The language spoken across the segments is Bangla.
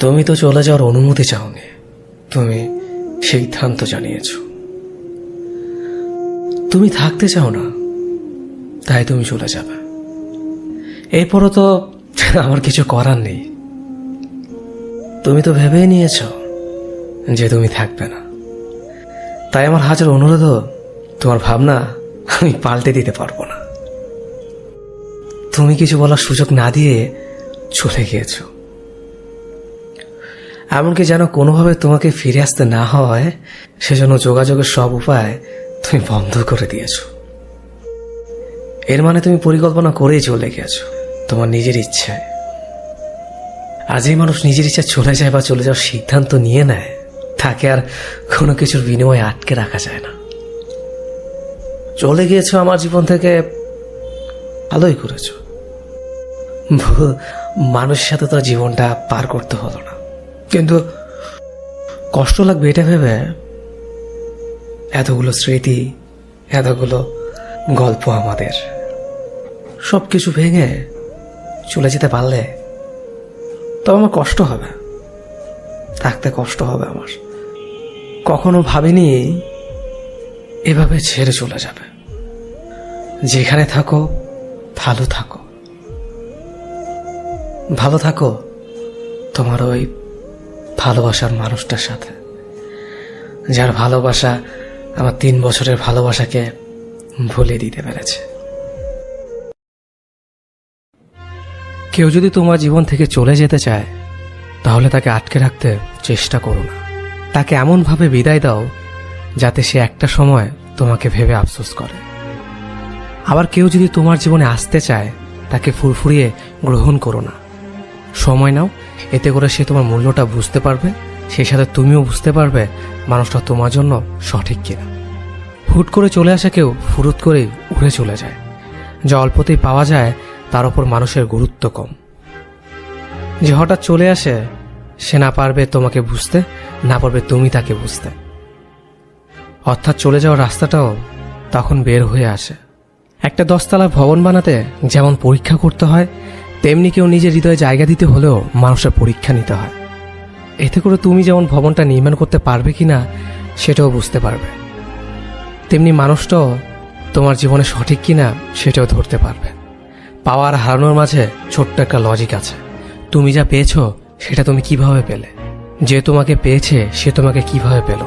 তুমি তো চলে যাওয়ার অনুমতি চাওনি। তুমি সিদ্ধান্ত জানিয়েছ। তুমি থাকতে চাও না, তাই তুমি চলে যাবে। এরপরও তো আমার কিছু করার নেই। তুমি তো ভেবেই নিয়েছ যে তুমি থাকবে না। তাই আমার হাজার অনুরোধও তোমার ভাবনা আমি পাল্টে দিতে পারব না। তুমি কিছু বলার সুযোগ না দিয়ে চলে গিয়েছো। এমনকি যেন কোনোভাবে তোমাকে ফিরে আসতে না হয়, সেজন্য যোগাযোগের সব উপায় তুমি বন্ধ করে দিয়েছ। এর মানে তুমি পরিকল্পনা করেই চলে গেছো, তোমার নিজের ইচ্ছায় আর যে মানুষ নিজের ইচ্ছা চলে যায় বা চলে যাওয়ার সিদ্ধান্ত নিয়ে নেয়, তাকে আর কোনো কিছুর বিনিময়ে আটকে রাখা যায় না। চলে গিয়েছো আমার জীবন থেকে, ভালোই করেছ। মানুষের সাথে তো জীবনটা পার করতে হলো না। কিন্তু কষ্ট লাগবে, এটা ভেবে এতগুলো স্মৃতি, এতগুলো গল্প আমাদের। সব কিছু ভেঙে চলে যেতে পারলে তবে আমার কষ্ট হবে। থাকতে কষ্ট হবে আমার। কখনো ভাবিনি এভাবে ছেড়ে চলে যাবে। যেখানে থাকো, ভালো থাকো। ভালো থাকো, তোমার ওই ভালোবাসার মানুষটার সাথে। যার ভালোবাসা আমার তিন বছরের ভালোবাসাকে ভুলে দিতে পেরেছে। কেউ যদি তোমার জীবন থেকে চলে যেতে চায়, তাহলে তাকে আটকে রাখতে চেষ্টা করো না। তাকে এমনভাবে বিদায় দাও, যাতে সে একটা সময় তোমাকে ভেবে আফসোস করে। আবার কেউ যদি তোমার জীবনে আসতে চায়, তাকে ফুরফুরিয়ে গ্রহণ করো না। সময় নাও, এতে করে সে তোমার মূল্যটা বুঝতে পারবে, সেই সাথে তুমিও বুঝতে পারবে মানুষটা তোমার জন্য সঠিক কিনা। হুট করে চলে আসা কেউ ফুরুত করেই উড়ে চলে যায়। যা অল্পতেই পাওয়া যায়, তার ওপর মানুষের গুরুত্ব কম। যে হঠাৎ চলে আসে, সে না পারবে তোমাকে বুঝতে, না পারবে তুমি তাকে বুঝতে। অর্থাৎ চলে যাওয়ার রাস্তাটাও তখন বের হয়ে আসে। একটা দশতলা ভবন বানাতে যেমন পরীক্ষা করতে হয় তেমনি কেউ নিজের হৃদয়ে জায়গা দিতে হলেও মানুষের পরীক্ষা নিতে হয়। এতে করে তুমি যেমন ভবনটা নির্মাণ করতে পারবে কিনা, সেটাও বুঝতে পারবে। তেমনি মানুষটাও তোমার জীবনে সঠিক কিনা, সেটাও ধরতে পারবে। পাওয়ার হারানোর মাঝে ছোট্ট একটা লজিক আছে। তুমি যা পেয়েছ, সেটা তুমি কীভাবে পেলে? যে তোমাকে পেয়েছে, সে তোমাকে কীভাবে পেল?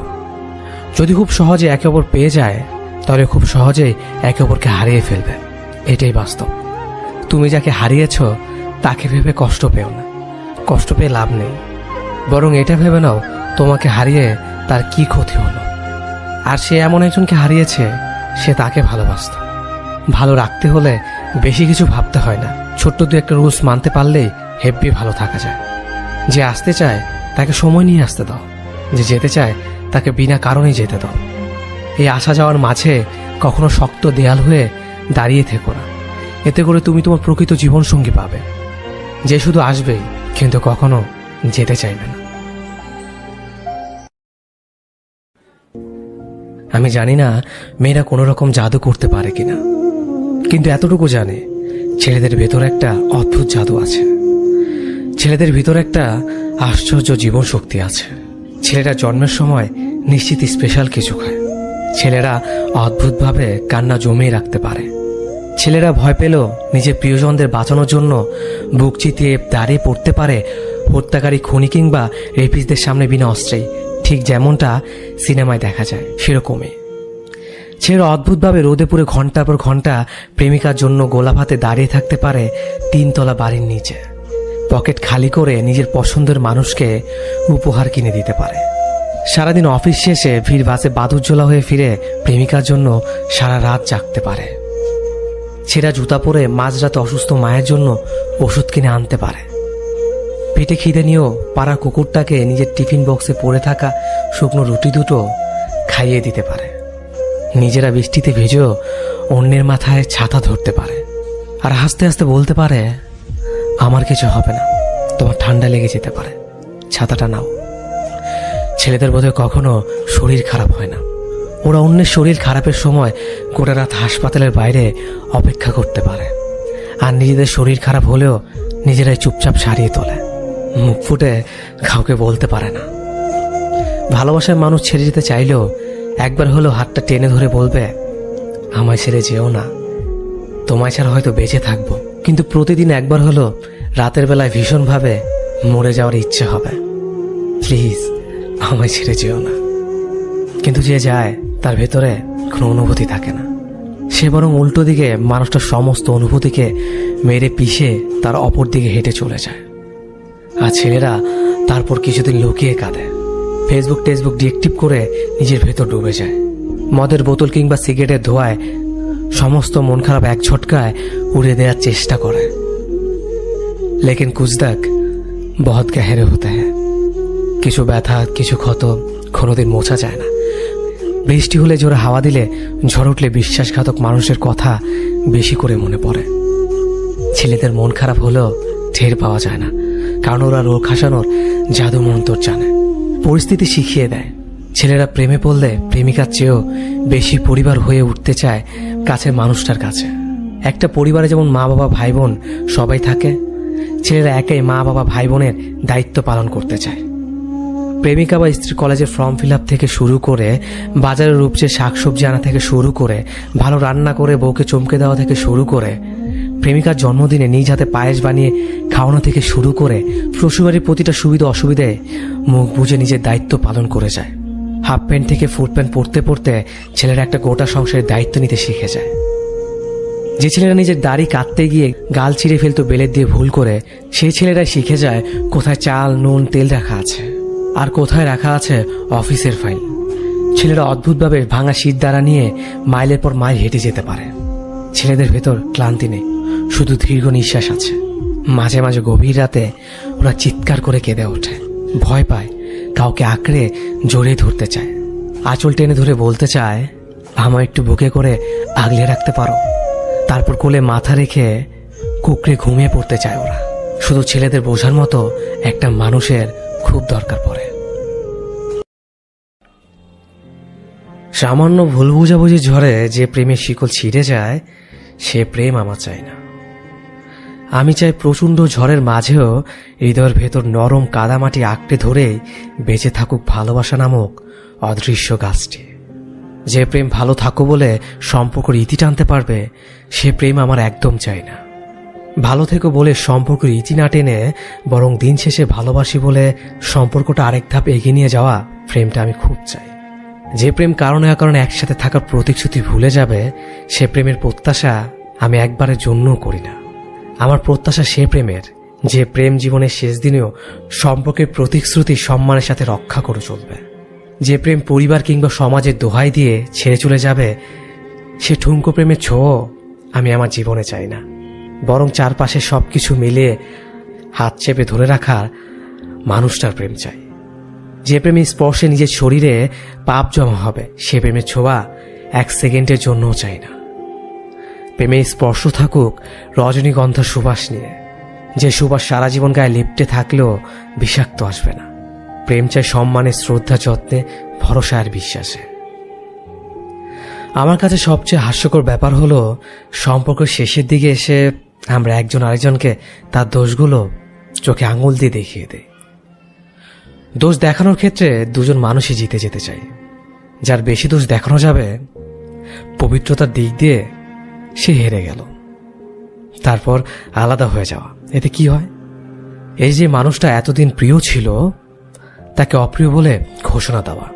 যদি খুব সহজে একে অপর পেয়ে যায়, তাহলে খুব সহজেই একে অপরকে হারিয়ে ফেলবে। এটাই বাস্তব। তুমি যাকে হারিয়েছ, তাকে ভেবে কষ্ট পেও না। কষ্ট পেয়ে লাভ নেই। বরং এটা ভেবে নাও, তোমাকে হারিয়ে তার কি ক্ষতি হলো। আর সে এমন একজনকে হারিয়েছে, সে তাকে ভালোবাসত। ভালো রাখতে হলে বেশি কিছু ভাবতে হয় না। ছোট্ট দু একটা রুলস মানতে পারলেই হেব্বি ভালো থাকা যায়। যে আসতে চায়, তাকে সময় নিয়ে আসতে দাও। যে যেতে চায়, তাকে বিনা কারণেই যেতে দাও। এই আসা যাওয়ার মাঝে কখনো শক্ত দেয়াল হয়ে দাঁড়িয়ে থেকো না। এতে করে তুমি তোমার প্রকৃত জীবনসঙ্গী পাবে। যে শুধু আসবেই, কিন্তু কখনো যেতে চাইবে না। আমি জানি না মেয়েরা কোনো রকম জাদু করতে পারে কিনা। কিন্তু এতটুকু জানে, ছেলেদের ভেতর একটা অদ্ভুত জাদু আছে। ছেলেদের ভিতর একটা আশ্চর্য জীবন শক্তি আছে। ছেলেরা জন্মের সময় নিশ্চিত স্পেশাল কিছু খায়। ছেলেরা অদ্ভুতভাবে কান্না জমিয়ে রাখতে পারে। ছেলেরা ভয় পেলেও নিজের প্রিয়জনদের বাঁচানোর জন্য। বুক চিতিয়ে দাঁড়িয়ে পড়তে পারে হত্যাকারী খুনি কিংবা রেপিসদের সামনে বিনা অস্ত্রেই ঠিক যেমনটা সিনেমায় দেখা যায় সেরকমই। ছেলেরা অদ্ভুতভাবে রোদে পুরে ঘণ্টার পর ঘণ্টা প্রেমিকার জন্য গোলাপ হাতে দাঁড়িয়ে থাকতে পারে তিনতলা বাড়ির নিচে। পকেট খালি করে নিজের পছন্দের মানুষকে উপহার কিনে দিতে পারে। সারাদিন অফিস শেষে ভিড় বাসে বাদুজ্জলা হয়ে ফিরে প্রেমিকার জন্য সারা রাত জাগতে পারে। ছেঁড়া জুতা পরে মাঝরাতে অসুস্থ মায়ের জন্য ওষুধ কিনে আনতে পারে। পেটে খিদে নিয়েও পাড়ার কুকুরটাকে নিজের টিফিন বক্সে পড়ে থাকা শুকনো রুটি দুটো খাইয়ে দিতে পারে। নিজেরা বৃষ্টিতে ভেজেও অন্যের মাথায় ছাতা ধরতে পারে। আর হাসতে হাসতে বলতে পারে, আমার কিছু হবে না, তোমার ঠান্ডা লেগে যেতে পারে। ছাতাটা নাও। ছেলেদের বোধহয় কখনো শরীর খারাপ হয় না। ওরা অন্যের শরীর খারাপের সময় গোটা রাত হাসপাতালের বাইরে অপেক্ষা করতে পারে। আর নিজেদের শরীর খারাপ হলেও নিজেরাই চুপচাপ সারিয়ে তোলে। মুখ ফুটে কাউকে বলতে পারে না। ভালোবাসার মানুষ ছেড়ে যেতে চাইলেও একবার হলেও হাতটা টেনে ধরে বলবে, আমায় ছেড়ে যেও না। তোমায় ছাড়া হয়তো বেঁচে থাকব। কিন্তু প্রতিদিন একবার হলো রাতের বেলায় ভীষণভাবে মরে যাওয়ার ইচ্ছে হবে। প্লিজ, আমায় ছেড়ে যেও না। কিন্তু যে যায় তার ভেতরে কোনো অনুভূতি থাকে না। সে বরং উল্টো দিকে মানুষটার সমস্ত অনুভূতিকে মেরে পিষে তার অপর দিকে হেঁটে চলে যায়। আর ছেলেরা তারপর কিছুদিন লুকিয়ে কাঁদে। ফেসবুক টেসবুক ডিএক্টিভ করে নিজের ভেতর ডুবে যায়। মদের বোতল কিংবা সিগারেটের ধোয়ায় সমস্ত মন খারাপ এক ঝটকায় উড়ে দেওয়ার চেষ্টা করে। লেকিন কুচদাক বহুত গেহেরে হতে হ্যাঁ। কিছু ব্যথা, কিছু ক্ষত কোনোদিন মোছা যায় না। বৃষ্টি হলে জোরে হাওয়া দিলে ঝড় উঠলে বিশ্বাসঘাতক মানুষের কথা বেশি করে মনে পড়ে। ছেলেদের মন খারাপ হলেও টের পাওয়া যায় না, কারণ ওরা রোগ হাসানোর জাদু মন্তর জানে। পরিস্থিতি শিখিয়ে দেয়। ছেলেরা প্রেমে পড়লে প্রেমিকার চেয়েও বেশি পরিবার হয়ে উঠতে চায় কাছের মানুষটার কাছে। একটা পরিবারে যেমন মা বাবা ভাই বোন সবাই থাকে, ছেলেরা একাই মা বাবা ভাই বোনের দায়িত্ব পালন করতে চায়। প্রেমিকা বা স্ত্রী কলেজের ফর্ম ফিল আপ থেকে শুরু করে, বাজারের রূপচে শাকসবজি আনা থেকে শুরু করে, ভালো রান্না করে বউকে চমকে দেওয়া থেকে শুরু করে, প্রেমিকার জন্মদিনে নিজ হাতে পায়েস বানিয়ে খাওয়ানো থেকে শুরু করে, শ্বশুরবাড়ির প্রতিটা সুবিধা অসুবিধায় মুখ বুঝে নিজের দায়িত্ব পালন করে যায়। হাফ প্যান্ট থেকে ফুল প্যান্ট পরতে পরতে ছেলেরা একটা গোটা সংসারের দায়িত্ব নিতে শিখে যায়। যে ছেলেরা নিজের দাড়ি কাটতে গিয়ে গাল চিড়ে ফেলতো বেলের দিয়ে ভুল করে, সেই ছেলেরাই শিখে যায় কোথায় চাল, নুন, তেল রাখা আছে। আর কোথায় রাখা আছে অফিসের ফাইল? ছেলেরা অদ্ভুতভাবে ভাঙা শীত দ্বারা নিয়ে মাইলের পর মাইল হেঁটে যেতে পারে। ছেলেদের ভেতর ক্লান্তি নেই, শুধু দীর্ঘ নিঃশ্বাস আছে। মাঝে মাঝে গভীর রাতে ওরা চিৎকার করে কেঁদে ওঠে, ভয় পায়, কাউকে আঁকড়ে জোরে ধরতে চায়। আঁচল টেনে ধরে বলতে চায় আমার একটু বুকে করে আগলে রাখতে পারো। তারপর কোলে মাথা রেখে কুকড়ে ঘুমিয়ে পড়তে চায় ওরা। শুধু ছেলেদের বোঝার মতো একটা মানুষের খুব দরকার পড়ে। সামান্য ভুল বুঝাবুঝি ঝড়ে যে প্রেমের শিকল ছিঁড়ে যায়, সে প্রেম আমার চাই না। আমি চাই প্রচণ্ড ঝড়ের মাঝেও হৃদয়ের ভেতর নরম কাদামাটি আঁকড়ে ধরেই বেঁচে থাকুক ভালোবাসা নামক অদৃশ্য গাছটি। যে প্রেম ভালো থাকো বলে সম্পর্কের ইতি টানতে পারবে, সে প্রেম আমার একদম চাই না। ভালো থেকো বলে সম্পর্কের ইতি না টেনে বরং দিন শেষে ভালোবাসি বলে সম্পর্কটা আরেক ধাপ এগিয়ে নিয়ে যাওয়া প্রেমটা আমি খুব চাই। যে প্রেম কারণে কারণে একসাথে থাকার প্রতিশ্রুতি ভুলে যাবে, সে প্রেমের প্রত্যাশা আমি একবারের জন্যও করি না। আমার প্রত্যাশা সে প্রেমের, যে প্রেম জীবনের শেষ দিনেও সম্পর্কের প্রতিশ্রুতি সম্মানের সাথে রক্ষা করে চলবে। যে প্রেম পরিবার কিংবা সমাজের দোহাই দিয়ে ছেড়ে চলে যাবে, সে ঠুমকো প্রেমের ছোঁয়া আমি আমার জীবনে চাই না। বরং চারপাশে সব কিছু মিলিয়ে হাত চেপে ধরে রাখার মানুষটার প্রেম চাই। যে প্রেমে স্পর্শে নিজের শরীরে পাপ জমা হবে, সে প্রেমের ছোঁয়া এক সেকেন্ডের জন্যও চাই না। প্রেমে স্পর্শ থাকুক রজনীগন্ধা সুবাস নিয়ে। যে সুবাস সারা জীবন গায়ে লিপটে থাকলেও বিষাক্ত আসবে না। প্রেম চাই সম্মানে শ্রদ্ধা যত্নে, ভরসা আর বিশ্বাসে। আমার কাছে সবচেয়ে হাস্যকর ব্যাপার হলো, সম্পর্কের শেষের দিকে এসে আমরা একজন আরেকজনকে তার দোষগুলো চোখে আঙুল দিয়ে দেখিয়ে দেই। দোষ দেখানোর ক্ষেত্রে দুজন মানুষই জিতে যেতে চাই। যার বেশি দোষ দেখানো যাবে, পবিত্রতার দিক দিয়ে সে হেরে গেল। তারপর আলাদা হয়ে যাওয়া। এতে কি হয়? এই যে মানুষটা এতদিন প্রিয় ছিল, তাকে অপ্রিয় বলে ঘোষণা দেওয়া।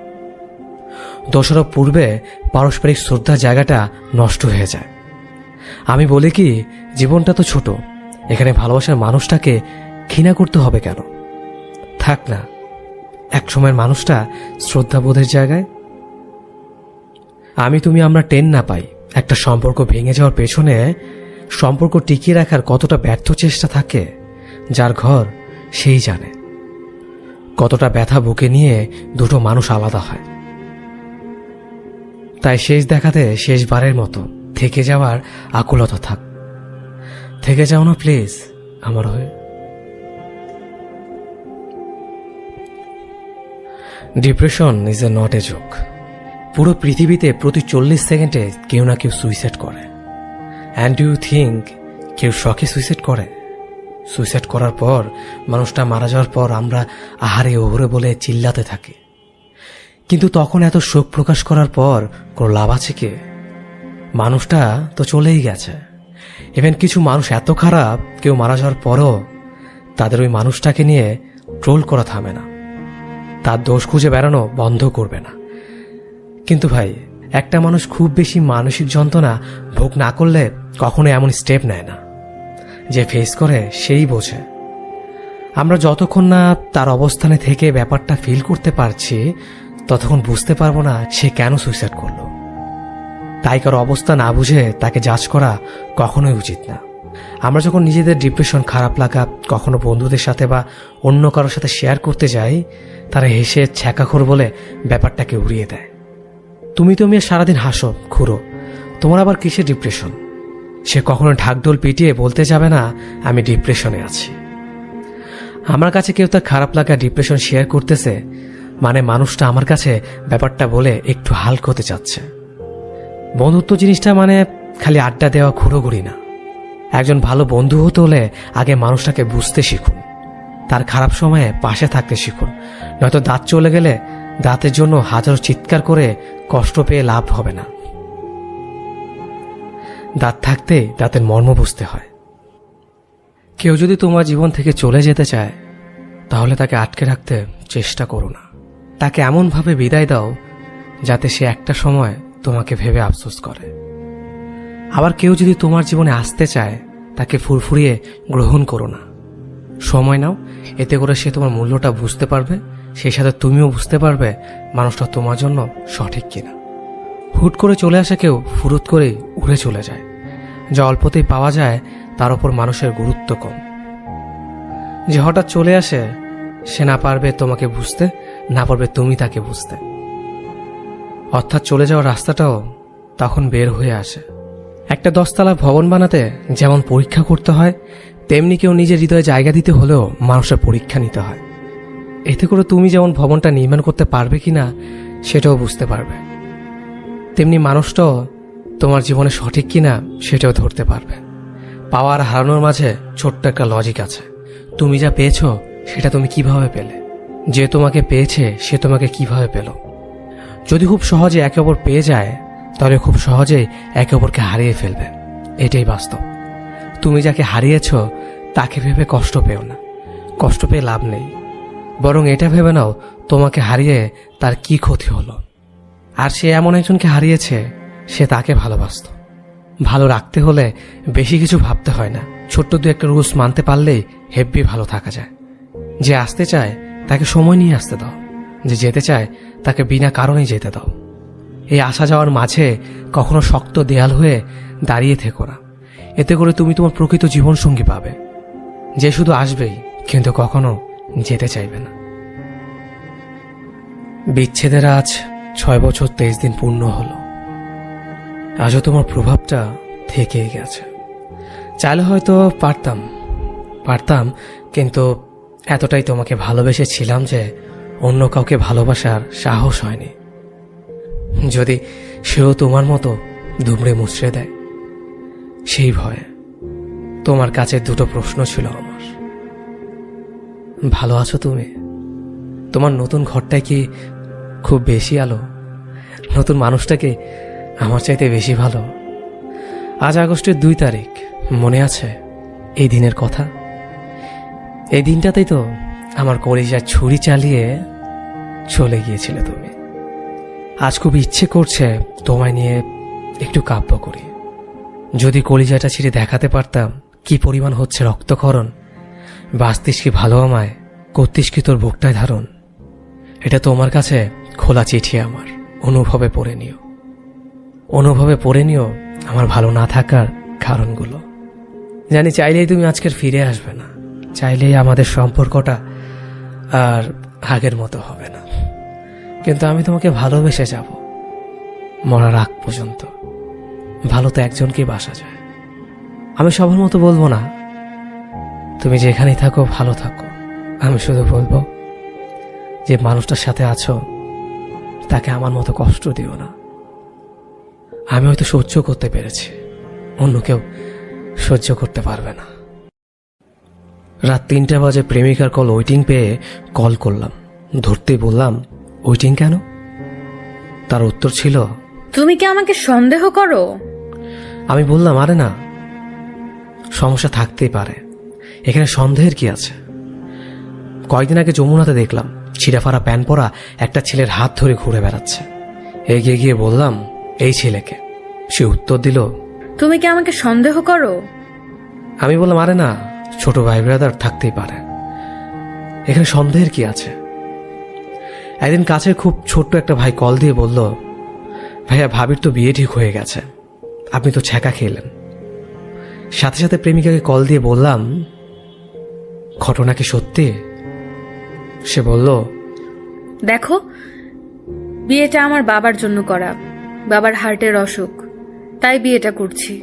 দোষারোপ পূর্বে পারস্পরিক শ্রদ্ধার জায়গাটা নষ্ট হয়ে যায়। আমি বলি কি, জীবনটা তো ছোট। এখানে ভালোবাসার মানুষটাকে ঘৃণা করতে হবে কেন? থাক না এক সময়ের মানুষটা শ্রদ্ধাবোধের জায়গায়। আমি তুমি আমরা টেন না পাই, একটা সম্পর্ক ভেঙে যাওয়ার পেছনে সম্পর্ক টিকিয়ে রাখার কতটা ব্যর্থ চেষ্টা থাকে, যার ঘর সেই জানে। কতটা ব্যথা বুকে নিয়ে দুটো মানুষ আলাদা হয়। তাই শেষ দেখাতে শেষবারের মতো থেকে যাওয়ার আকুলতা থাক। থেকে যাও না, প্লিজ, আমার হয়ে। Depression is a not a joke পুরো পৃথিবীতে প্রতি চল্লিশ সেকেন্ডে কেউ না কেউ সুইসাইড করে। অ্যান্ড ইউ থিঙ্ক কেউ শখে সুইসাইড করে? সুইসাইড করার পর মানুষটা মারা যাওয়ার পর আমরা আহারে ওহরে বলে চিল্লাতে থাকি। কিন্তু তখন এত শোক প্রকাশ করার পর কোনো লাভ আছে কি? মানুষটা তো চলেই গেছে। ইভেন কিছু মানুষ এত খারাপ, কেউ মারা যাওয়ার পরও তাদের ওই মানুষটাকে নিয়ে ট্রোল করা থামে না। তার দোষ খুঁজে বেড়ানো বন্ধ করবে না। কিন্তু ভাই, একটা মানুষ খুব বেশি মানসিক যন্ত্রণা ভোগ না করলে কখনো এমন স্টেপ নেয় না। যে ফেস করে, সেই বোঝে। আমরা যতক্ষণ না তার অবস্থানে থেকে ব্যাপারটা ফিল করতে পারছি, ততক্ষণ বুঝতে পারব না সে কেন সুইসাইড করল। তাই কারও অবস্থা না বুঝে তাকে জাজ করা কখনোই উচিত না। আমরা যখন নিজেদের ডিপ্রেশন খারাপ লাগা কখনো বন্ধুদের সাথে বা অন্য কারোর সাথে শেয়ার করতে যাই, তারা হেসে ছ্যাঁকাখোর বলে ব্যাপারটাকে উড়িয়ে দেয়। তুমি তো মেয়ে সারাদিন হাসো, খুঁড়ো। তোমার আবার কিসের ডিপ্রেশন সে কখনো ঢাকঢোল পিটিয়ে বলতে যাবে না, আমি ডিপ্রেশনে আছি। আমার কাছে কেউ তার খারাপ লাগা ডিপ্রেশন শেয়ার করতেছে মানে মানুষটা আমার কাছে ব্যাপারটা বলে একটু হালকা হতে চাচ্ছে। বন্ধুত্ব জিনিসটা মানে খালি আড্ডা দেওয়া ঘুরোঘুরি না। একজন ভালো বন্ধু হতে হলে আগে মানুষটাকে বুঝতে শিখুন। তার খারাপ সময়ে পাশে থাকতে শিখুন। নয়তো দাঁত চলে গেলে দাঁতের জন্য হাজারো চিৎকার করে কষ্ট পেয়ে লাভ হবে না। দাঁত থাকতে দাঁতের মর্ম বুঝতে হয়। কেউ যদি তোমার জীবন থেকে চলে যেতে চায়, তাহলে তাকে আটকে রাখতে চেষ্টা করো না। তাকে এমনভাবে বিদায় দাও যাতে সে একটা সময় তোমাকে ভেবে আফসোস করে। আবার কেউ যদি তোমার জীবনে আসতে চায়, তাকে ফুরফুরিয়ে গ্রহণ করো না। সময় নাও, এতে করে সে তোমার মূল্যটা বুঝতে পারবে, সেই সাথে তুমিও বুঝতে পারবে মানুষটা তোমার জন্য সঠিক কিনা। হুট করে চলে আসা কেউ ফুরুত করেই উড়ে চলে যায়। যা অল্পতেই পাওয়া যায়, তার ওপর মানুষের গুরুত্ব কম। যে হঠাৎ চলে আসে, সে না পারবে তোমাকে বুঝতে, না পারবে তুমি তাকে বুঝতে। অর্থাৎ চলে যাওয়ার রাস্তাটাও তখন বের হয়ে আসে। একটা দশতলা ভবন বানাতে যেমন পরীক্ষা করতে হয়, তেমনি কেউ নিজের হৃদয়ে জায়গা দিতে হলেও মানুষের পরীক্ষা নিতে হয়। এতে করে তুমি যেমন ভবনটা নির্মাণ করতে পারবে কিনা, সেটাও বুঝতে পারবে। তেমনি মানুষটাও তোমার জীবনে সঠিক কিনা, সেটাও ধরতে পারবে। পাওয়ার হারানোর মাঝে ছোট্ট একটা লজিক আছে। তুমি যা পেয়েছ, সেটা তুমি কীভাবে পেলে? যে তোমাকে পেয়েছে, সে তোমাকে কীভাবে পেল? যদি খুব সহজে একে অপর পেয়ে যায়, তাহলে খুব সহজেই একে অপরকে হারিয়ে ফেলবে। এটাই বাস্তব। তুমি যাকে হারিয়েছ, তাকে ভেবে কষ্ট পেও না। কষ্ট পেয়ে লাভ নেই। বরং এটা ভেবে নাও, তোমাকে হারিয়ে তার কি ক্ষতি হলো। আর সে এমন একজনকে হারিয়েছে, সে তাকে ভালোবাসত। ভালো রাখতে হলে বেশি কিছু ভাবতে হয় না। ছোট্ট দু একটা রুলস মানতে পারলেই হেব্বি ভালো থাকা যায়। যে আসতে চায়, তাকে সময় নিয়ে আসতে দাও। যে যেতে চায়, তাকে বিনা কারণেই যেতে দাও। এই আসা যাওয়ার মাঝে কখনো শক্ত দেয়াল হয়ে দাঁড়িয়ে থেকো না। এতে করে তুমি তোমার প্রকৃত জীবনসঙ্গী পাবে। যে শুধু আসবেই, কিন্তু কখনো যেতে চাইবে না। বিচ্ছেদের আজ ছয় বছর তেইশ দিন পূর্ণ হলো। আজও তোমার প্রভাবটা থেকেই গেছে। চাইলে হয়তো পারতাম পারতাম, কিন্তু এতটাই তোমাকে ভালোবেসেছিলাম যে অন্য কাউকে ভালোবাসার সাহস হয়নি। যদি সেও তোমার মতো দুমড়ে মুচড়ে দেয়, সেই ভয়ে তোমার কাছে দুটো প্রশ্ন ছিল আমার। ভালো আছো তুমি? তোমার নতুন ঘরটায় কি খুব বেশি আলো? নতুন মানুষটাকে আমার চাইতে বেশি ভালো? আজ আগস্টের দুই তারিখ, মনে আছে এই দিনের কথা? এই দিনটাতেই তো আমার কলিজার ছুরি চালিয়ে চলে গিয়েছিলে তুমি। আজ খুব ইচ্ছে করছে তোমায় নিয়ে একটু কাব্য করি। যদি কলিজাটা ছিঁড়ে দেখাতে পারতাম কি পরিমাণ হচ্ছে রক্তক্ষরণ বাঁচতিস কি ভালো আমায় করতিস কি তোর বুকটায় ধারণ, এটা তোমার কাছে খোলা চিঠি আমার, অনুভবে পড়ে নিও। অনুভবে পড়ে নিও আমার ভালো না থাকার কারণগুলো। জানি চাইলেই তুমি আজকের ফিরে আসবে না, চাইলেই আমাদের সম্পর্কটা আর আগের মতো হবে না। কিন্তু আমি তোমাকে ভালোবেসে যাব, মরার আগ পর্যন্ত। ভালো তো একজনকেই বাসা যায়। আমি সবার মতো বলব না, তুমি যেখানেই থাকো, ভালো থাকো। আমি শুধু বলব যে মানুষটার সাথে আছো, তাকে আমার মতো কষ্ট দিও না। আমি হয়তো সহ্য করতে পেরেছি, অন্য কেউ সহ্য করতে পারবে না। রাত তিনটা বাজে প্রেমিকার কল ওয়েটিং পেয়ে কল করলাম। ধরতে বললাম ওয়েটিং কেন? তার উত্তর ছিল তুমি কি আমাকে সন্দেহ করো? আমি বললাম আরে না সমস্যা থাকতেই পারে। এখানে সন্দেহের কি আছে? কয়েকদিন আগে যমুনাতে দেখলাম ছিঁড়াফাড়া প্যান পরা একটা ছেলের হাত ধরে ঘুরে বেড়াচ্ছে। এগিয়ে গিয়ে বললাম এই ছেলেকে। সে উত্তর দিল তুমি কি আমাকে সন্দেহ করো? আমি বললাম আরে না ছোট ভাই ব্রাদার থাকতেই পারে। এখানে সন্দেহের কি আছে? একদিন কাছের খুব ছোট্ট একটা ভাই কল দিয়ে বলল, ভাইয়া, ভাবির তো বিয়ে ঠিক হয়ে গেছে। আপনি তো ছ্যাঁকা খেলেন। সাথে সাথে প্রেমিকাকে কল দিয়ে বললাম, ঘটনা কি সত্যি? সে বলল, দেখো, বিয়েটা আমার বাবার জন্য করা। বাবার হার্টের অসুখ। তাই বিয়েটা করছি।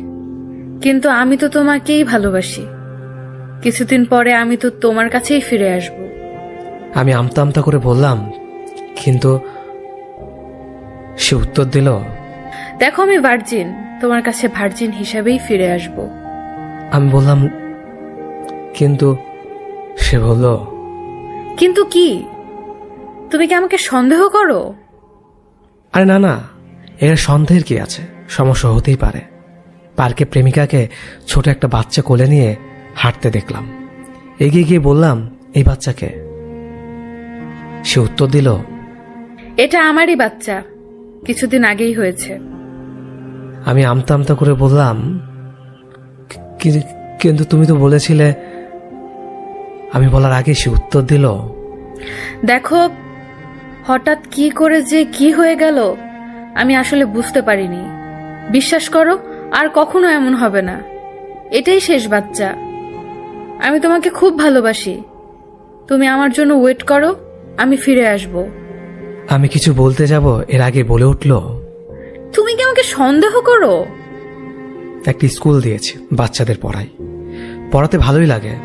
কিন্তু আমি তো তোমাকেই ভালোবাসি। কিছুদিন পরে আমি তো তোমার কাছেই ফিরে আসব। আমি আমতা আমতা করে বললাম কিন্তু সে উত্তর দিল দেখো আমি ভার্জিন তোমার কাছে ভার্জিন হিসাবেই ফিরে আসব। আমি বললাম কিন্তু সে বলল কিন্তু কি? তুমি কি আমাকে সন্দেহ করো? আরে না না এর সন্দেহের কি আছে? সমস্যা হতেই পারে। পার্কে প্রেমিকাকে ছোট একটা বাচ্চা কোলে নিয়ে হাঁটতে দেখলাম। এগিয়ে গিয়ে বললাম এই বাচ্চাকে। সে উত্তর দিল এটা আমারই বাচ্চা। কিছুদিন আগেই হয়েছে। আমি আমতা আমতা করে বললাম "কি- কিন্তু তুমি তো বলেছিলে। আমি বলার আগে সে উত্তর দিল দেখো হঠাৎ কি করে যে কি হয়ে গেল আমি আসলে বুঝতে পারিনি। বিশ্বাস করো আর কখনো এমন হবে না। এটাই শেষ বাচ্চা। আমি তোমাকে খুব ভালোবাসি। তুমি আমার জন্য ওয়েট করো আমি ফিরে আসব। আমি কিছু বলতে যাব এর আগে বলে উঠল। তুমি কি আমাকে সন্দেহ করো? একটি স্কুল দিয়েছি বাচ্চাদের পড়াই পড়াতে ভালোই লাগে।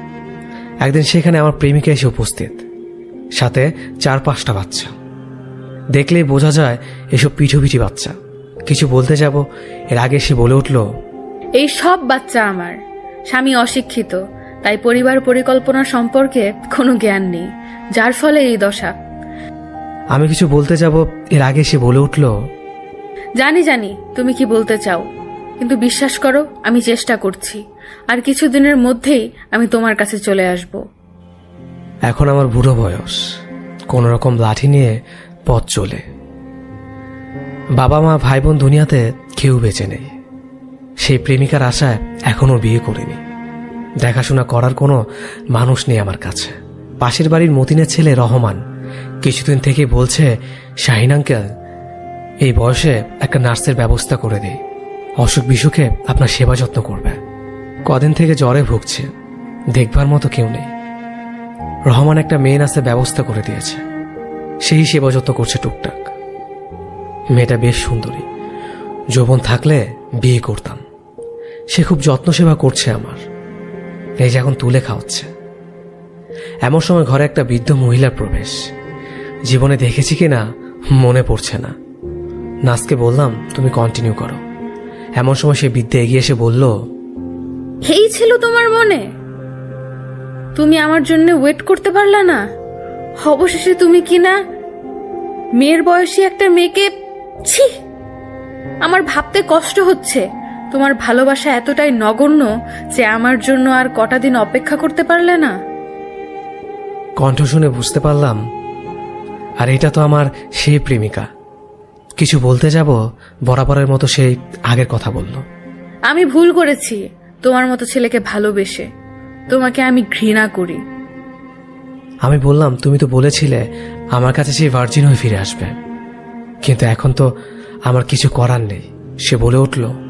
একদিন সেখানে আমার প্রেমিকা এসে উপস্থিত। সাথে চার পাঁচটা বাচ্চা। দেখলেই বোঝা যায় এসব পিঠুপিঠি বাচ্চা। কিছু বলতে যাব এর আগে সে বলে উঠল এই সব বাচ্চা আমার। স্বামী অশিক্ষিত তাই পরিবার পরিকল্পনা সম্পর্কে কোনো জ্ঞান নেই যার ফলে এই দশা। আমি কিছু বলতে যাব এর আগে সে বলে উঠল জানি জানি তুমি কি বলতে চাও কিন্তু বিশ্বাস করো আমি চেষ্টা করছি আর কিছুদিনের মধ্যেই আমি তোমার কাছে চলে আসব। এখন আমার বুড়ো বয়স কোন রকম লাঠি নিয়ে পথ চলে। বাবা মা ভাই বোন দুনিয়াতে কেউ বেঁচে নেই। সেই প্রেমিকার আশায় এখনও বিয়ে করিনি। দেখাশোনা করার কোনো মানুষ নেই আমার কাছে। পাশের বাড়ির মতিনের ছেলে রহমান। কিছুদিন থেকে বলছে, শাহিন আঙ্কেল, এই বয়সে একটা নার্সের ব্যবস্থা করে দেই। অসুখ বিসুখে আপনার সেবা যত্ন করবে। কদিন থেকে জ্বরে ভুগছে। দেখবার মতো কেউ নেই। রহমান একটা মেয়ে নাচের ব্যবস্থা করে দিয়েছে। সেই সেবা যত্ন করছে টুকটাক। মেয়েটা বেশ সুন্দরী। যৌবন থাকলে বিয়ে করতাম। সে খুব যত্ন সেবা করছে আমার। যে এখন তুলে খাওয়াচ্ছে এমন সময় ঘরে একটা বৃদ্ধ মহিলার প্রবেশ। জীবনে দেখেছি কি না, মনে পড়ছে না। নাচকে বললাম, তুমি কন্টিনিউ করো। এমন সময় সে বৃদ্ধ এগিয়ে এসে বলল, এই ছিল তোমার মনে? তুমি আমার জন্য ওয়েট করতে পারলা না? অবশেষে তুমি কি না? মেয়ের বয়সী একটা মেয়েকে, ছি! আমার ভাবতে কষ্ট হচ্ছে। তোমার ভালোবাসা এতটাই নগণ্য যে আমার জন্য আর কটা দিন অপেক্ষা করতে পারলে না? কণ্ঠ শুনে বুঝতে পারলাম। আর এটা তো আমার সেই প্রেমিকা। কিছু বলতে যাব বরাবরের মতো সেই আগের কথা বলল। আমি ভুল করেছি তোমার মতো ছেলেকে ভালোবেসে। তোমাকে আমি ঘৃণা করি। আমি বললাম তুমি তো বলেছিলে আমার কাছে সেই ভার্জিন হয়ে ফিরে আসবে। কিন্তু এখন তো আমার কিছু করার নেই। সে বলে উঠল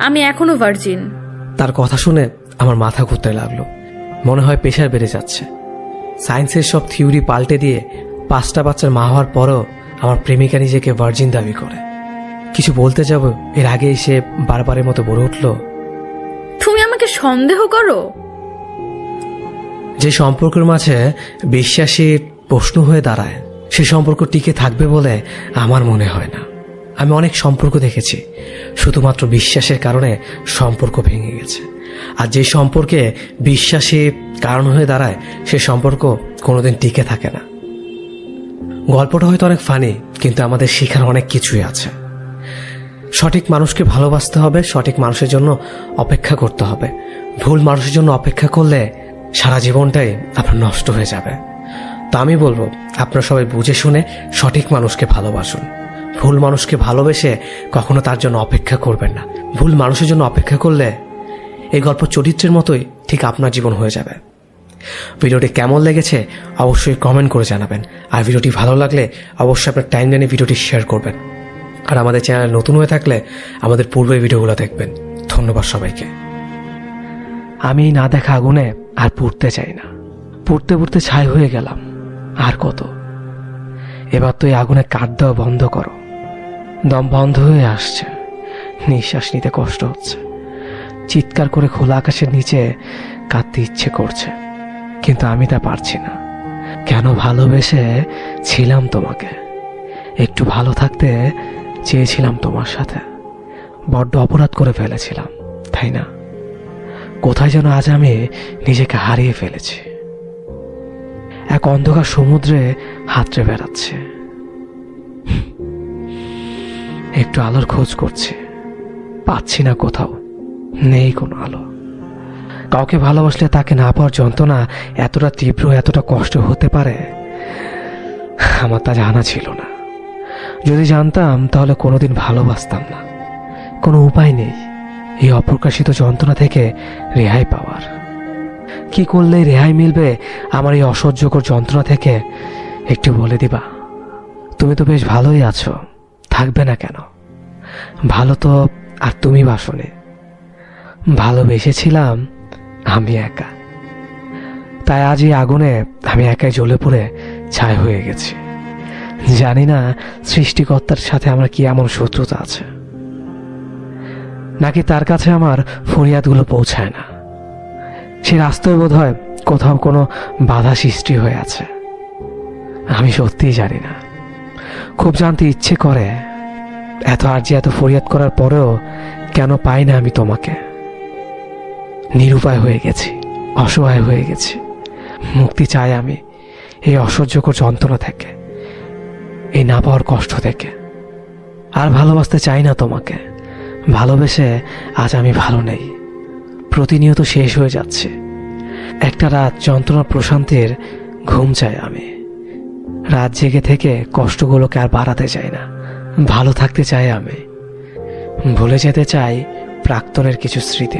আমি এখনও ভার্জিন তার কথা শুনে আমার মাথা ঘুরতে লাগল। মনে হয় প্রেশার বেড়ে যাচ্ছে। সায়েন্সের সব থিওরি পাল্টে দিয়ে পাঁচটা বাচ্চার মা হওয়ার পরও আমার প্রেমিকা নিজেকে ভার্জিন দাবি করে। কিছু বলতে যাব এর আগেই সে বারবারের মতো বলে উঠল তুমি আমাকে সন্দেহ করো? যে সম্পর্কের মাঝে বিশ্বাসী প্রশ্ন হয়ে দাঁড়ায় সে সম্পর্ক টিকে থাকবে বলে আমার মনে হয় না। আমি অনেক সম্পর্ক দেখেছি, শুধুমাত্র বিশ্বাসের কারণে সম্পর্ক ভেঙে গেছে। আর যে সম্পর্কে বিশ্বাসী কারণ হয়ে দাঁড়ায়, সে সম্পর্ক কোনোদিন টিকে থাকে না। গল্পটা হয়তো অনেক ফানি কিন্তু আমাদের শেখার অনেক কিছুই আছে। সঠিক মানুষকে ভালোবাসতে হবে, সঠিক মানুষের জন্য অপেক্ষা করতে হবে। ভুল মানুষের জন্য অপেক্ষা করলে সারা জীবনটাই আপনার নষ্ট হয়ে যাবে। তা আমি বলব, আপনারা সবাই বুঝে শুনে সঠিক মানুষকে ভালোবাসুন। ভুল মানুষকে ভালোবেসে কখনো তার জন্য অপেক্ষা করবেন না। ভুল মানুষের জন্য অপেক্ষা করলে এই গল্প চরিত্রের মতোই ঠিক আপনার জীবন হয়ে যাবে। ভিডিওটি কেমন লেগেছে অবশ্যই কমেন্ট করে জানাবেন। আর ভিডিওটি ভালো লাগলে অবশ্যই আপনার টাইম লাইনে ভিডিওটি শেয়ার করবেন। আর আমাদের চ্যানেল নতুন হয়ে থাকলে আমাদের পূর্বের ভিডিওগুলো দেখবেন। ধন্যবাদ সবাইকে। আমি না দেখা আগুনে আর পুড়তে চাই না। পুড়তে পুড়তে ছাই হয়ে গেলাম। আর কত? এবার তো এই আগুনে কাঠ দেওয়া বন্ধ করো। দম বন্ধ হয়ে আসছে। নিঃশ্বাস নিতে কষ্ট হচ্ছে। চিৎকার করে খোলা আকাশের নিচে কাঁদতে ইচ্ছে করছে। কিন্তু আমি তা পারছি না। কেন ভালোবেসে ছিলাম তোমাকে? একটু ভালো থাকতে চেয়েছিলাম তোমার সাথে। বড্ড অপরাধ করে ফেলেছিলাম, তাই না? কোথায় যেন আজ আমি নিজেকে হারিয়ে ফেলেছি। এক অন্ধকার সমুদ্রে হাতড়ে বেড়াচ্ছে। একটু আলোর খোঁজ করছি। পাচ্ছি না কোথাও, নেই কোনো আলো। কাউকে ভালোবাসলে তাকে না পাওয়ার যন্ত্রণা এতটা তীব্র, এতটা কষ্ট হতে পারে, আমার তা জানা ছিল না। যদি জানতাম, তাহলে কোনোদিন ভালোবাসতাম না। কোনো উপায় নেই এই অপ্রকাশিত যন্ত্রণা থেকে রেহাই পাওয়ার। কি করলে রেহাই মিলবে আমার এই অসহ্যকর যন্ত্রণা থেকে একটু বলে দিবা? তুমি তো বেশ ভালোই আছো। থাকবে না কেন? ভালো তো আর তুমি বাসনে। ভালোবেসেছিলাম আমি একা। তাই আজ এই আগুনে আমি একাই জ্বলে পড়ে ছাই হয়ে গেছি। জানি না সৃষ্টিকর্তার সাথে আমার কি এমন শত্রুতা আছে। নাকি তার কাছে আমার ফরিয়াদগুলো পৌঁছায় না। সে রাস্তায় বোধ হয় কোথাও কোনো বাধা সৃষ্টি হয়ে আছে। আমি সত্যিই জানি না। খুব জানতে ইচ্ছে করে এত আর্জি, এত ফরিয়াদ করার পরেও কেন পাই না আমি তোমাকে? নিরুপায় হয়ে গেছি, অসহায় হয়ে গেছি। মুক্তি চাই আমি এই অসহ্যকর যন্ত্রণা থেকে, এই না পাওয়ার কষ্ট থেকে। আর ভালোবাসতে চাই না তোমাকে। ভালোবেসে আজ আমি ভালো নেই। প্রতিনিয়ত শেষ হয়ে যাচ্ছে। একটা রাত যন্ত্রণা প্রশান্তির ঘুম চাই আমি। রাত জেগে থেকে কষ্টগুলোকে আর বাড়াতে চাই না। ভালো থাকতে চাই আমি। ভুলে যেতে চাই প্রাক্তনের কিছু স্মৃতি।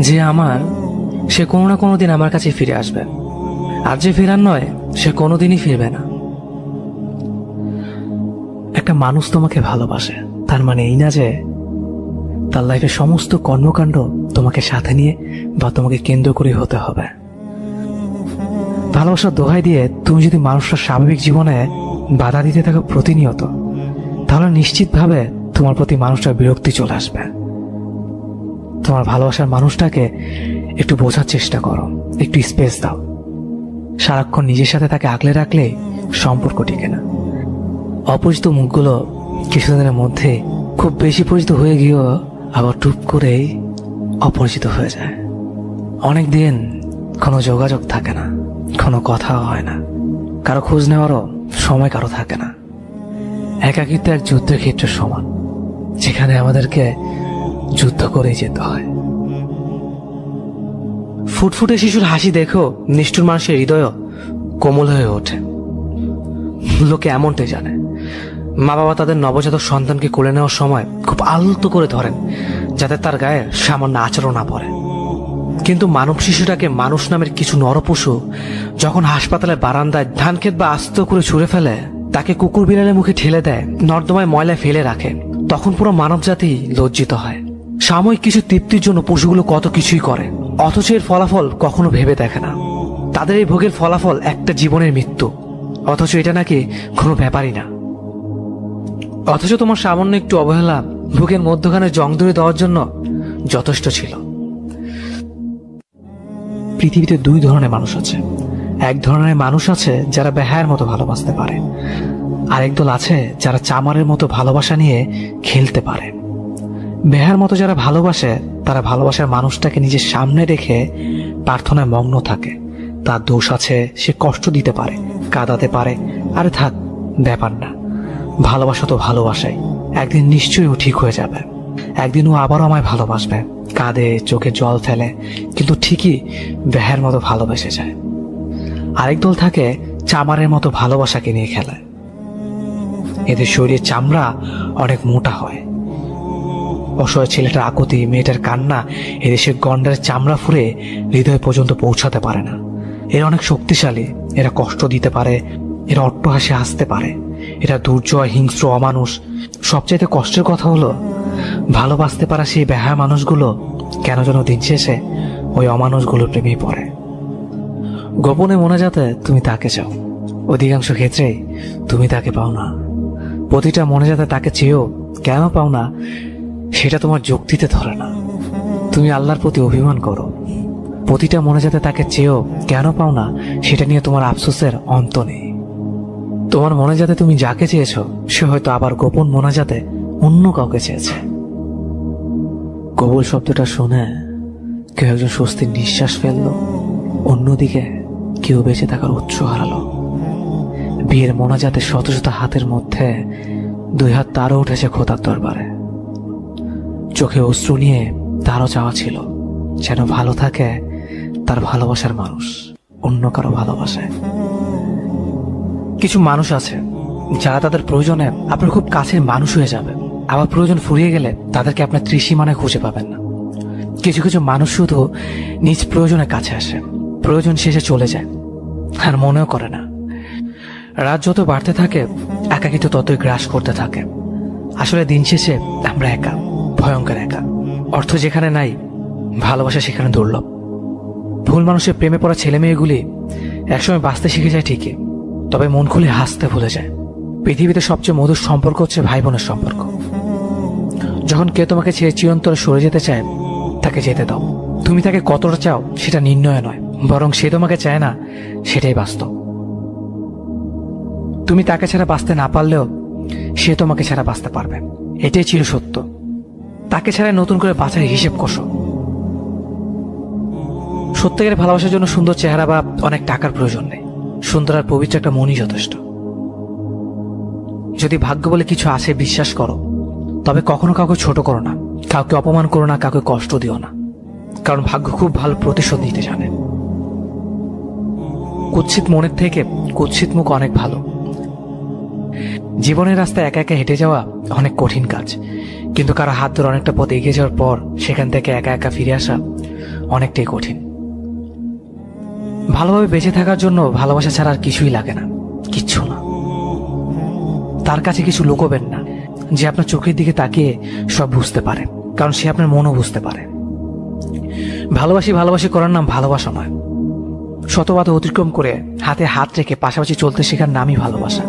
যে আমার, সে কোনো না কোনো দিন আমার কাছে ফিরে আসবে। আর যে ফেরার নয়, সে কোনোদিনই ফিরবে না। একটা মানুষ তোমাকে ভালোবাসে। তার মানে এই না যে, তার লাইফের সমস্ত কর্মকাণ্ড তোমাকে সাথে নিয়ে বা তোমাকে কেন্দ্র করে হতে হবে। ভালোবাসার দোহাই দিয়ে তুমি যদি মানুষটার স্বাভাবিক জীবনে বাধা দিতে থাকো প্রতিনিয়ত, তাহলে নিশ্চিতভাবে তোমার প্রতি মানুষটার বিরক্তি চলে আসবে। তোমার ভালোবাসার মানুষটাকে একটু বোঝার চেষ্টা করো, একটু স্পেস দাও। সারাক্ষণ নিজের সাথে তাকে আগলে রাখলে সম্পর্ক টিকে না। অপরিচিত মুখগুলো কিছুদিনের মধ্যে খুব বেশি পরিচিত হয়ে গিয়েও আবার টুপ করেই অপরিচিত হয়ে যায়। অনেক দিন কোনো যোগাযোগ থাকে না। কোনো কথাও হয় না। কারও খোঁজ নেওয়ারও সময় কারও থাকে না। একাকিত্ব এক যুদ্ধের ক্ষেত্রের সমান, যেখানে আমাদেরকে যুদ্ধ করেই যেতে হয়। ফুটফুটে শিশুর হাসি দেখো নিষ্ঠুর মানুষের হৃদয় কোমল হয়ে ওঠে। লোকে এমনটাই জানে। মা বাবা তাদের নবজাতক সন্তানকে কোলে নেওয়ার সময় খুব আলতো করে ধরেন, যাতে তার গায়ে সামান্য আচরণ না পড়ে। কিন্তু মানব শিশুটাকে মানুষ নামের কিছু নরপশু যখন হাসপাতালের বারান্দায় ধান ক্ষেত বা আস্ত করে ছুঁড়ে ফেলে, তাকে কুকুর বিড়ালের মুখে ঠেলে দেয়, নর্দমায় ময়লা ফেলে রাখে, তখন পুরো মানব জাতি লজ্জিত হয়। সাময়িক কিছু তৃপ্তির জন্য পশুগুলো কত কিছুই করে, অথচ এর ফলাফল কখনো ভেবে দেখে না। তাদের এই ভোগের ফলাফল একটা জীবনের মৃত্যু, অথচ এটা নাকি কোনো ব্যাপারই না। অথচ তোমার সামান্য একটু অবহেলা বুকের মধ্যখানে জং ধরে দেওয়ার জন্য যথেষ্ট ছিল। পৃথিবীতে দুই ধরনের মানুষ আছে। এক ধরনের মানুষ আছে যারা বেহায়ের মতো ভালোবাসতে পারে। আরেক দল আছে যারা চামারের মতো ভালোবাসা নিয়ে খেলতে পারে। বেহার মতো যারা ভালোবাসে, তারা ভালোবাসার মানুষটাকে নিজের সামনে রেখে প্রার্থনায় মগ্ন থাকে। তার দোষ আছে সে কষ্ট দিতে পারে, কাঁদাতে পারে, আরে থাক, ব্যাপার না। ভালোবাসা তো ভালোবাসাই। একদিন নিশ্চয়ই ঠিক হয়ে যাবে। একদিন ও আবারও আমায় ভালোবাসবে। কাঁদে, চোখে জল ফেলে, কিন্তু ঠিকই বেহার মতো ভালোবেসে যায়। আরেক দল থাকে, চামারের মতো ভালোবাসাকে নিয়ে খেলে। এদের শরীরের চামড়া অনেক মোটা হয়। অসহায় ছেলেটার আকুতি, মেয়েটার কান্না এদেশের গন্ডার চামড়া ফুরে হৃদয় পর্যন্ত পৌঁছাতে পারে না। এরা অনেক শক্তিশালী, এরা কষ্ট দিতে পারে, এরা অট্টহাসে হাসতে পারে। এরা দুর্জয়, হিংস্র, অমানুষ। সবচাইতে কষ্টের কথা হলো ভালোবাসতে পারা সেই বেহায়া মানুষগুলো কেন যেন দিন শেষে ওই অমানুষগুলোর প্রেমেই পড়ে। গোপনে মনে যাতে তুমি তাকে চাও। অধিকাংশ ক্ষেত্রেই তুমি তাকে পাও না। প্রতিটা মনে যাতে তাকে চেয়েও কেন পাও না, সেটা তোমার যুক্তিতে ধরে না। তুমি আল্লাহর প্রতি অভিমান করো। প্রতিটা মনে যাতে তাকে চেয়েও কেন পাও না, সেটা নিয়ে তোমার আফসোসের অন্ত নেই। তোমার মনে যাতে তুমি যাকে চেয়েছ, সে হয়তো আবার গোপন মনে যাতে অন্য কাউকে চেয়েছে। কবুল শব্দটা শুনে কেউ একজন স্বস্তির নিঃশ্বাস ফেলল, অন্যদিকে কেউ বেঁচে থাকার উৎস হারালো। বিয়ের মোনাজাতে শত শত হাতের মধ্যে দুই হাত তারও উঠেছে খোদার দরবারে। চোখে অশ্রু নিয়ে তারও চাওয়া ছিল, যেন ভালো থাকে তার ভালোবাসার মানুষ, অন্য কারও ভালোবাসে কিছু মানুষ আছে যারা তাদের প্রয়োজনে আপনার খুব কাছের মানুষ হয়ে যাবে। আবার প্রয়োজন ফুরিয়ে গেলে তাদেরকে আপনার ত্রিসীমানায় খুঁজে পাবেন না। কিছু কিছু মানুষ শুধু নিজ প্রয়োজনের কাছে আসে। প্রয়োজন শেষে চলে যায়। আর মনেও করে না। রাত যত বাড়তে থাকে, একাকিত্ব ততই গ্রাস করতে থাকে। আসলে দিন শেষে আমরা একা, ভয়ঙ্কর একা। অর্থ যেখানে নাই, ভালোবাসা সেখানে দুর্লভ। ভুল মানুষের প্রেমে পড়া ছেলে মেয়েগুলি একসময় বাঁচতে শিখে যায় ঠিকই, তবে মন খুলে হাসতে ভুলে যায়। পৃথিবীতে সবচেয়ে মধুর সম্পর্ক হচ্ছে ভাই বোনের সম্পর্ক। যখন কেউ তোমাকে ছেড়ে চিরন্তরে সরে যেতে চায়, তাকে যেতে দাও। তুমি তাকে কতটা চাও, সেটা নির্ণয় নয়, বরং সে তোমাকে চায় না, সেটাই বাস্তব। তুমি তাকে ছাড়া বাঁচতে না পারলেও, সে তোমাকে ছাড়া বাঁচতে পারবে। এটাই ছিল সত্য। তাকে ছাড়া নতুন করে বাঁচার হিসেব কষো সত্যিকারের ভালোবাসার জন্য সুন্দর চেহারা বা অনেক টাকার প্রয়োজন নেই। সুন্দর আর পবিত্র একটা মনই যথেষ্ট। যদি ভাগ্য বলে কিছু আছে বিশ্বাস করো। তবে কখনো কাউকে ছোট করো না। কাউকে অপমান করো না, কাউকে কষ্ট দিও না। কারণ ভাগ্য খুব ভালো প্রতিশোধ নিতে জানে। কুৎসিত মনের থেকে কুৎসিত মুখ অনেক ভালো। জীবনের রাস্তায় একা একা হেঁটে যাওয়া অনেক কঠিন কাজ। কিন্তু কারও হাত ধরে অনেকটা পথ এগিয়ে যাওয়ার পর সেখান থেকে একা একা ফিরে আসা অনেকটাই কঠিন। ভালোভাবে বেঁচে থাকার জন্য ভালোবাসা ছাড়া আর কিছুই লাগে না। কিচ্ছু না। তার কাছে কিছু লুকোবেন না। যে আপনার চোখের দিকে তাকিয়ে সব বুঝতে পারে, কারণ সে আপনার মনও বুঝতে পারে। ভালোবাসি ভালোবাসি করার নাম ভালোবাসা নয়। শতবাদ অতিক্রম করে হাতে হাত রেখে পাশাপাশি চলতে শেখার নামই ভালোবাসা।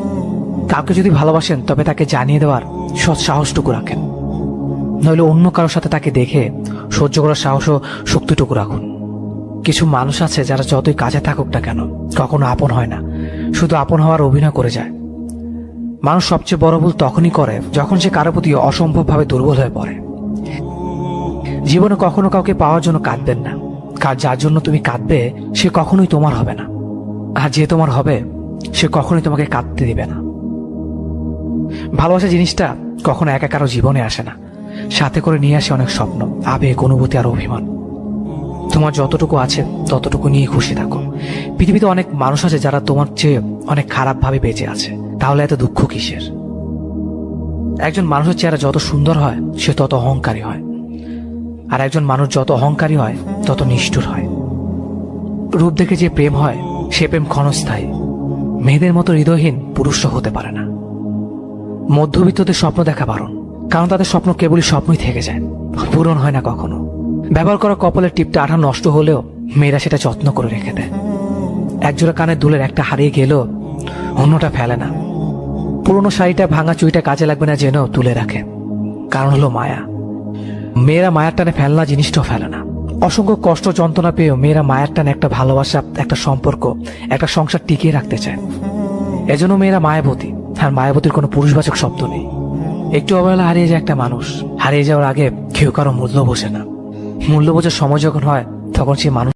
কাউকে যদি ভালোবাসেন, তবে তাকে জানিয়ে দেওয়ার সৎ সাহসটুকু রাখেন। নইলে অন্য কারোর সাথে তাকে দেখে সহ্য করার সাহস ও শক্তিটুকু রাখুন। কিছু মানুষ আছে যারা যতই কাজে থাকুক না কেন, কখনো আপন হয় না। শুধু আপন হওয়ার অভিনয় করে যায়। মানুষ সবচেয়ে বড় ভুল তখনই করে যখন সে কারও প্রতি অসম্ভবভাবে দুর্বল হয়ে পড়ে। জীবনে কখনো কাউকে পাওয়ার জন্য কাঁদবেন না। কার যার জন্য তুমি কাঁদবে, সে কখনোই তোমার হবে না। আর যে তোমার হবে, সে কখনোই তোমাকে কাঁদতে দিবে না। ভালোবাসা জিনিসটা কখনো একা কারও জীবনে আসে না। সাথে করে নিয়ে আসে অনেক স্বপ্ন, আবেগ, অনুভূতি আর অভিমান। তোমার যতটুকু আছে, ততটুকু নিয়ে খুশি থাকো। পৃথিবীতে অনেক মানুষ আছে যারা তোমার চেয়ে অনেক খারাপ ভাবে বেঁচে আছে। তাহলে এত দুঃখ কিসের? একজন মানুষের চেহারা যত সুন্দর হয়, সে তত অহংকারী হয়। আর একজন মানুষ যত অহংকারী হয়, তত নিষ্ঠুর হয়। রূপ দেখে যে প্রেম হয়, সে প্রেম ক্ষণস্থায়ী। মেয়েদের মতো হৃদয়হীন পুরুষও হতে পারে না। মধ্যবিত্তদের স্বপ্ন দেখা বারণ, কারণ তাদের স্বপ্ন কেবলই স্বপ্নই থেকে যায়, পূরণ হয় না কখনো। ব্যবহার করা কপালের টিপটা আঠা নষ্ট হলেও মেয়েরা সেটা যত্ন করে রেখে দেয়। একজোড়া কানের দুলের একটা হারিয়ে গেলেও অন্যটা ফেলে না। পুরনো শাড়িটা ভাঙা চুইটা কাজে লাগবে না জেনেও তুলে রাখে। কারণ হলো মায়া। মেয়েরা মায়ার টানে ফেলনা জিনিসটাও ফেলে না। অসংখ্য কষ্ট যন্ত্রণা পেয়েও মেয়েরা মায়ের টানে একটা ভালোবাসা, একটা সম্পর্ক, একটা সংসার টিকিয়ে রাখতে চায়। এজন্য মেয়েরা মায়াবতী, আর মায়াবতীর কোনো পুরুষবাচক শব্দ নেই। একটু অবহেলা হারিয়ে যায় একটা মানুষ। হারিয়ে যাওয়ার আগে কেউ কারও মূল্য বোঝে না। মূল্য বোঝার সময় যখন হয়, তখন সেই মানুষ